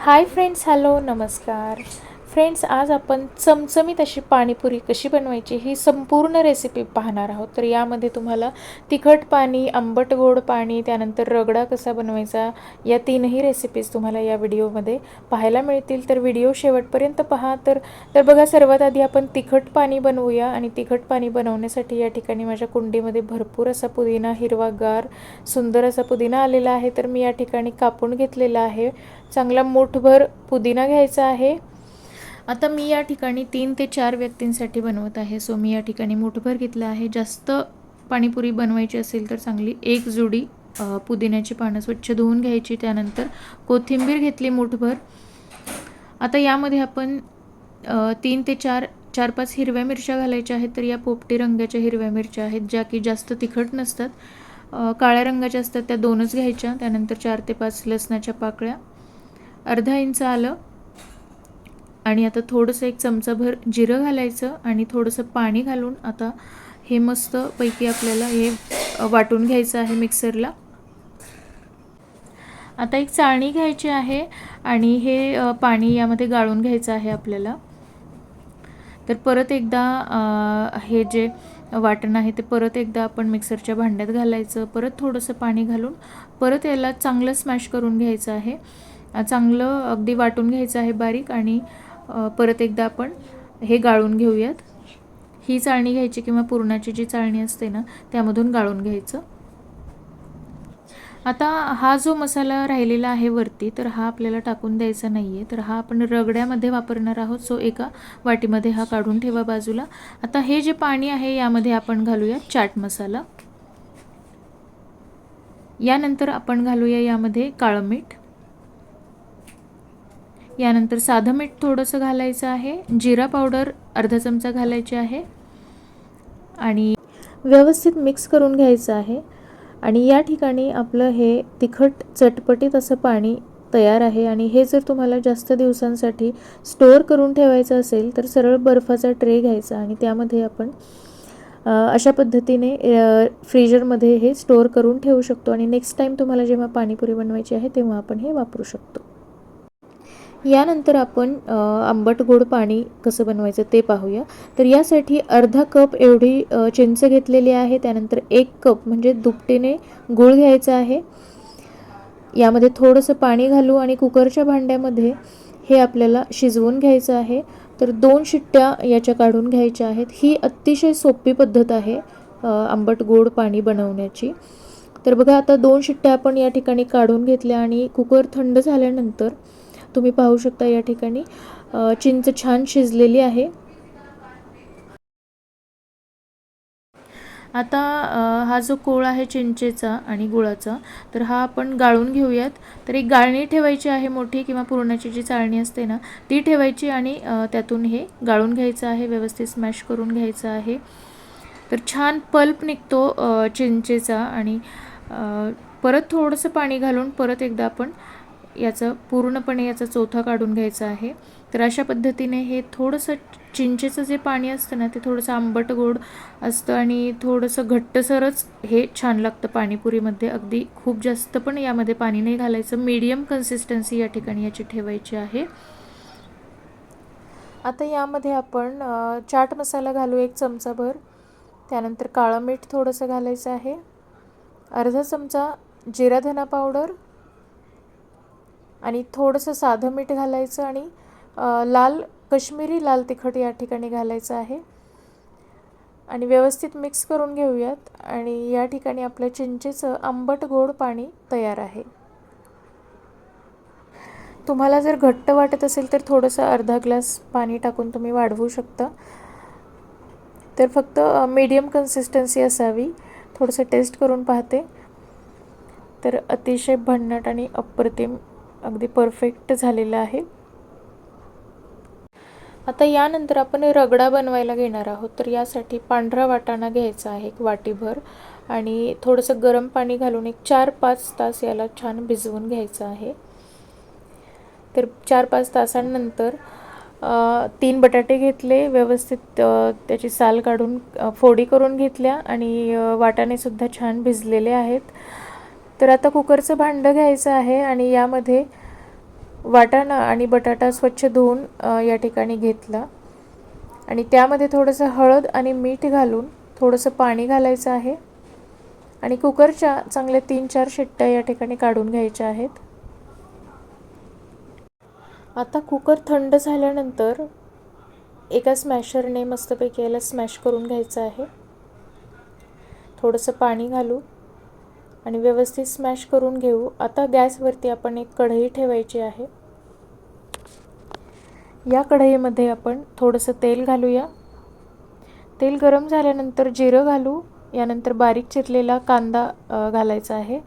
हाय friends hello नमस्कार. Friends आज आपण चमचमीत अशी पाणीपुरी कशी बनवायची ही संपूर्ण रेसिपी पाहणार आहोत. तर यामध्ये तुम्हाला तिखट पाणी आंबट गोड पाणी त्यानंतर रगडा कसा बनवायचा या तीनही रेसिपीज तुम्हाला या व्हिडिओमध्ये पाहायला मिळतील. तर व्हिडिओ शेवटपर्यंत पहा. तर तर बघा सर्वात आधी आपण तिखट पाणी बनवूया आणि तिखट पाणी बनवण्यासाठी या ठिकाणी माझ्या कुंडीमध्ये भरपूर असा पुदिना हिरवागार सुंदर असा पुदिना आलेला आहे. तर मी या ठिकाणी कापून घेतलेला आहे. चांगला मोठभर पुदिना घ्यायचा आहे. आता मी या ठिकाणी तीन ते चार व्यक्तींसाठी बनवत आहे. सो मी या ठिकाणी मोठभर घेतलं आहे. जास्त पाणीपुरी बनवायची असेल तर चांगली एक जुडी पुदिन्याची पानं स्वच्छ धुवून घ्यायची. त्यानंतर कोथिंबीर घेतली मोठभर. आता यामध्ये आपण तीन ते चार चार पाच हिरव्या मिरच्या घालायच्या आहेत. तर या पोपटी रंगाच्या हिरव्या मिरच्या आहेत ज्या की जास्त तिखट नसतात. काळ्या रंगाच्या असतात त्या दोनच घ्यायच्या. त्यानंतर चार ते पाच लसणाच्या पाकळ्या. अर्धा इंच आलं. आणि आता थोडंसं एक चमचाभर जिरं घालायचं आणि थोडंसं पाणी घालून आता हे मस्तपैकी आपल्याला हे वाटून घ्यायचं आहे मिक्सरला. आता एक चाळणी घ्यायची आहे आणि हे पाणी यामध्ये गाळून घ्यायचं आहे आपल्याला. तर परत एकदा हे जे वाटण आहे ते परत एकदा आपण मिक्सरच्या भांड्यात घालायचं. परत थोडंसं पाणी घालून परत याला चांगलं स्मॅश करून घ्यायचं आहे. चांगलं अगदी वाटून घ्यायचं आहे बारीक आणि परत एकदा आपण हे गाळून घेऊयात. ही चाळणी घ्यायची किंवा पुरणाची जी चाळणी असते ना त्यामधून गाळून घ्यायचं. आता हा जो मसाला राहिलेला आहे वरती तर हा आपल्याला टाकून द्यायचा नाही आहे तर हा आपण रगड्यामध्ये वापरणार आहोत सो एका वाटीमध्ये हा काढून ठेवा बाजूला. आता हे जे पाणी आहे यामध्ये आपण घालूया चाट मसाला. यानंतर आपण घालूया यामध्ये काळं मीठ. यानंतर साधं मीठ थोडंसं घालायचं आहे. जिरा पावडर अर्धा चमचा घालायची आहे. आणि व्यवस्थित मिक्स करून घ्यायचं आहे. आणि या ठिकाणी आपलं हे तिखट चटपटीत असं पाणी तयार आहे. आणि हे जर तुम्हाला जास्त दिवसांसाठी स्टोअर करून ठेवायचं असेल तर सरळ बर्फाचा ट्रे घ्यायचा आणि त्यामध्ये आपण अशा पद्धतीने फ्रीजरमध्ये हे स्टोअर करून ठेवू शकतो. आणि नेक्स्ट टाईम तुम्हाला जेव्हा पाणीपुरी बनवायची आहे तेव्हा आपण हे वापरू शकतो. यानंतर आपण आंबट गोड पाणी कसं बनवायचं ते पाहूया. तर यासाठी अर्धा कप एवढी चिंच घेतलेली आहे. त्यानंतर एक कप म्हणजे दुपटीने गूळ घ्यायचा आहे. यामध्ये थोडंसं पाणी घालू आणि कुकरच्या भांड्यामध्ये हे आपल्याला शिजवून घ्यायचं आहे. तर दोन शिट्ट्या याच्या काढून घ्यायच्या आहेत. ही अतिशय सोपी पद्धत आहे आंबट गोड पाणी बनवण्याची. तर बघा आता दोन शिट्ट्या आपण या ठिकाणी काढून घेतल्या आणि कुकर थंड झाल्यानंतर तुम्ही पाहू शकता या ठिकाणी. चिंच छान शिजलेली आहे. आता हा जो कोळ आहे चिंचेचा आणि गुळाचा तर हा आपण गाळून घेऊयात. तर एक गाळणी ठेवायची आहे मोठी किंवा पुरणाची जी चाळणी असते ना ती ठेवायची आणि त्यातून हे गाळून घ्यायचं आहे व्यवस्थित स्मॅश करून घ्यायचं आहे. तर छान पल्प निघतो चिंचेचा आणि परत थोडंसं पाणी घालून परत एकदा आपण याचं पूर्णपणे याचा चोथा काढून घ्यायचा आहे. तर अशा पद्धतीने हे थोडंसं चिंचेचं जे पाणी असतं ना ते थोडंसं आंबट गोड असतं आणि थोडंसं घट्टसरच हे छान लागतं पाणीपुरीमध्ये. अगदी खूप जास्त पण यामध्ये पाणी नाही घालायचं. मीडियम कन्सिस्टन्सी या ठिकाणी याची ठेवायची आहे. आता यामध्ये आपण चाट मसाला घालू एक चमचाभर. त्यानंतर काळं मीठ थोडंसं घालायचं आहे. अर्धा चमचा जिरा धना पावडर. आणि थोडंसं साधं मीठ घालायचं आणि लाल कश्मीरी लाल तिखट या ठिकाणी घालायचं आहे. आणि व्यवस्थित मिक्स करून घेऊयात आणि या ठिकाणी आपलं चिंचेचं आंबट गोड पाणी तयार आहे. तुम्हाला जर घट्ट वाटत असेल तर थोडंसं अर्धा ग्लास पाणी टाकून तुम्ही वाढवू शकता. तर फक्त मीडियम कन्सिस्टन्सी असावी. थोडंसं टेस्ट करून पाहते. तर अतिशय भन्नाट आणि अप्रतिम अगदी परफेक्ट झालेलं आहे. आता यानंतर आपण रगडा बनवायला घेणार आहोत. तर यासाठी पांढरा वाटाणा घ्यायचा आहे एक वाटीभर आणि थोडंसं गरम पाणी घालून एक चार पाच तास याला छान भिजवून घ्यायचं आहे. तर चार पाच तासांनंतर तीन बटाटे घेतले व्यवस्थित त्याची साल काढून फोडी करून घेतल्या आणि वाटाणेसुद्धा छान भिजलेले आहेत. तर आता कुकरचं भांडं घ्यायचं आहे आणि यामध्ये वाटाणा आणि बटाटा स्वच्छ धुवून या ठिकाणी घेतला. आणि त्यामध्ये थोडंसं हळद आणि मीठ घालून थोडंसं पाणी घालायचं आहे. आणि कुकरच्या चांगल्या तीन चार शिट्ट्या या ठिकाणी काढून घ्यायच्या आहेत. आता कुकर थंड झाल्यानंतर एका स्मॅशरने मस्तपैकी याला स्मॅश करून घ्यायचं आहे. थोडंसं पाणी घालू आणि व्यवस्थित स्मॅश करून घेऊ. आता गॅसवरती आपण एक कढई ठेवायची आहे. या कढईमध्ये आपण थोडंसं तेल घालूया. तेल गरम झाल्यानंतर जिरं घालू. यानंतर बारीक चिरलेला कांदा घालायचा आहे.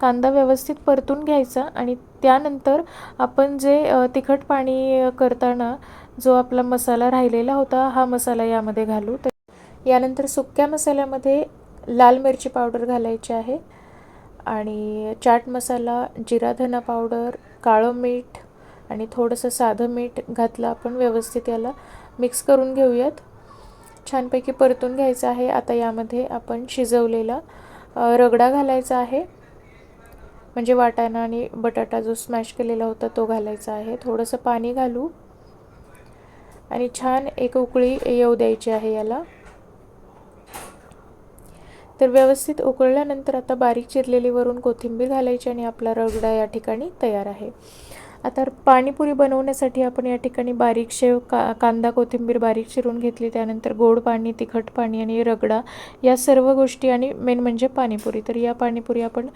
कांदा व्यवस्थित परतून घ्यायचा आणि त्यानंतर आपण जे तिखट पाणी करताना जो आपला मसाला राहिलेला होता हा मसाला यामध्ये घालू. तर यानंतर सुक्या मसाल्यामध्ये लाल मिरची पावडर घालायची आहे. आणि चाट मसाला जिरा धना पावडर काळं मीठ आणि थोडंसं साधं मीठ घातलं आपण व्यवस्थित याला. मिक्स करून घेऊयात. छानपैकी परतून घ्यायचं आहे. आता यामध्ये आपण शिजवलेला रगडा घालायचा आहे. म्हणजे वाटाणा आणि बटाटा जो स्मॅश केलेला होता तो घालायचा आहे. थोडंसं पाणी घालू. आणि छान एक उकळी येऊ द्यायची आहे याला. तर व्यवस्थित उकळल्यानंतर आता बारीक चिरलेली वरून कोथिंबीर घालायची आणि आपला रगडा या ठिकाणी तयार आहे. आता पाणीपुरी बनवण्यासाठी आपण या ठिकाणी बारीक शेव का कांदा कोथिंबीर बारीक चिरून घेतली त्यानंतर गोड पाणी तिखट पाणी आणि रगडा या सर्व गोष्टी आणि मेन म्हणजे पाणीपुरी. तर या पाणीपुरी आपण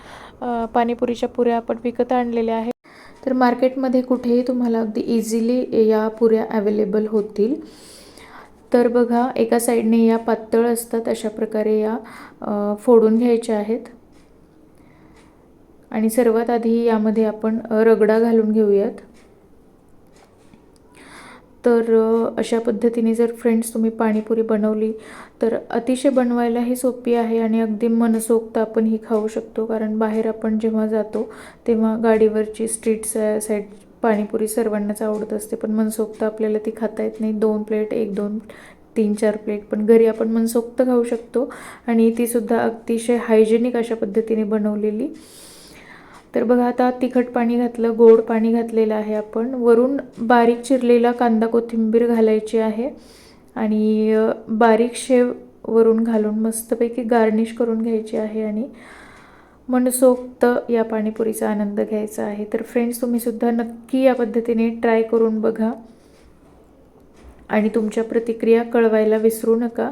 पाणीपुरीच्या पुऱ्या आपण विकत आणलेल्या आहेत. तर मार्केटमध्ये कुठेही तुम्हाला अगदी इझिली या पुऱ्या अवेलेबल होतील. तर बघा एका साईडने या पातळ असतात अशा प्रकारे या फोडून घ्यायच्या आहेत. आणि सर्वात आधी यामध्ये आपण रगडा घालून घेऊयात. तर अशा पद्धतीने जर फ्रेंड्स तुम्ही पाणीपुरी बनवली तर अतिशय बनवायलाही सोपी आहे आणि अगदी मनसोक्त आपण ही खाऊ शकतो. कारण बाहेर आपण जेव्हा जातो तेव्हा गाडीवरची स्ट्रीट साईड पाणीपुरी सर्वांनाच आवडत असते पण मनसोक्त आपल्याला ती खाता येत नाही. दोन प्लेट एक दोन तीन चार प्लेट पण घरी आपण मनसोक्त खाऊ शकतो. आणि तीसुद्धा अतिशय हायजेनिक अशा पद्धतीने बनवलेली. तर बघा आता तिखट पाणी घातलं गोड पाणी घातलेलं आहे आपण. वरून बारीक चिरलेला कांदा कोथिंबीर घालायची आहे. आणि बारीक शेव वरून घालून मस्तपैकी गार्निश करून घ्यायची आहे आणि मनसोक्त या पाणीपुरीचा आनंद घ्यायचा आहे. तर फ्रेंड्स तुम्हीसुद्धा नक्की या पद्धतीने ट्राय करून बघा. आणि तुमच्या प्रतिक्रिया कळवायला विसरू नका.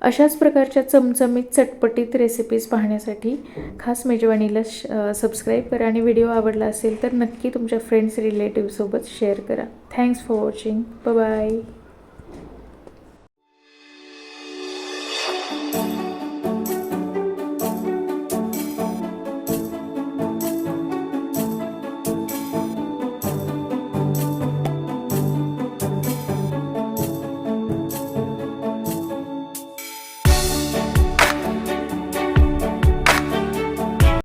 अशाच प्रकारच्या चमचमीत चटपटीत रेसिपीज पाहण्यासाठी खास मेजवानीला श सबस्क्राईब करा. आणि व्हिडिओ आवडला असेल तर नक्की तुमच्या फ्रेंड्स रिलेटिव्हसोबत शेअर करा. Thanks for watching bye